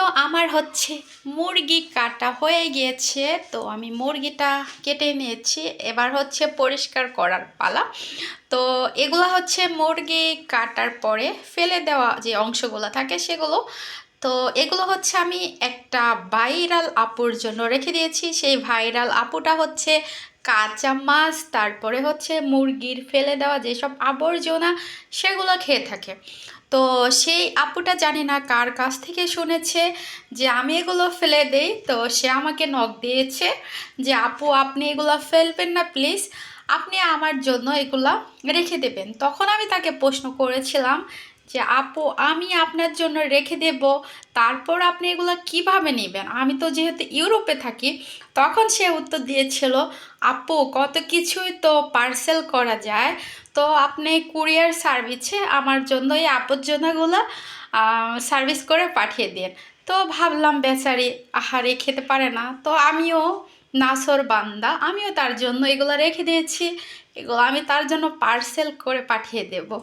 তো আমার হচ্ছে মুরগি কাটা হয়ে গিয়েছে, তো আমি মুরগিটা কেটে নিয়েছি। এবার হচ্ছে পরিষ্কার করার পালা। তো এগুলো হচ্ছে মুরগি কাটার পরে ফেলে দেওয়া যে অংশগুলো থাকে সেগুলো তো এগুলো হচ্ছে আমি একটা ভাইরাল আপুর জন্য রেখে দিয়েছি। সেই ভাইরাল আপুটা হচ্ছে কাঁচা মাছ, তারপরে হচ্ছে মুরগির ফেলে দেওয়া যেসব আবর্জনা সেগুলো খেয়ে থাকে। তো সেই আপুটা জানি না কার কাছ থেকে শুনেছে যে আমি এগুলো ফেলে দেই, তো সে আমাকে নখ দিয়েছে যে, আপু, আপনি এগুলো ফেলবেন না প্লিজ আপনি আমার জন্য এগুলা রেখে দেবেন। তখন আমি তাকে প্রশ্ন করেছিলাম যে, আপু, আমি আপনার জন্য রেখে দেব। তারপর আপনি এগুলো কীভাবে নেবেন? আমি তো যেহেতু ইউরোপে থাকি, তখন সে উত্তর দিয়েছিল, আপু, কত কিছুই তো পার্সেল করা যায়। তো আপনি কুরিয়ার সার্ভিসে আমার জন্য এই আবর্জনাগুলো সার্ভিস করে পাঠিয়ে দিন। তো ভাবলাম, বেচারি, আহারে, খেতে পারে না। তো আমিও নাসর বান্দা, আমিও তার জন্য এগুলো রেখে দিয়েছি। এগুলো আমি তার জন্য পার্সেল করে পাঠিয়ে দেবো।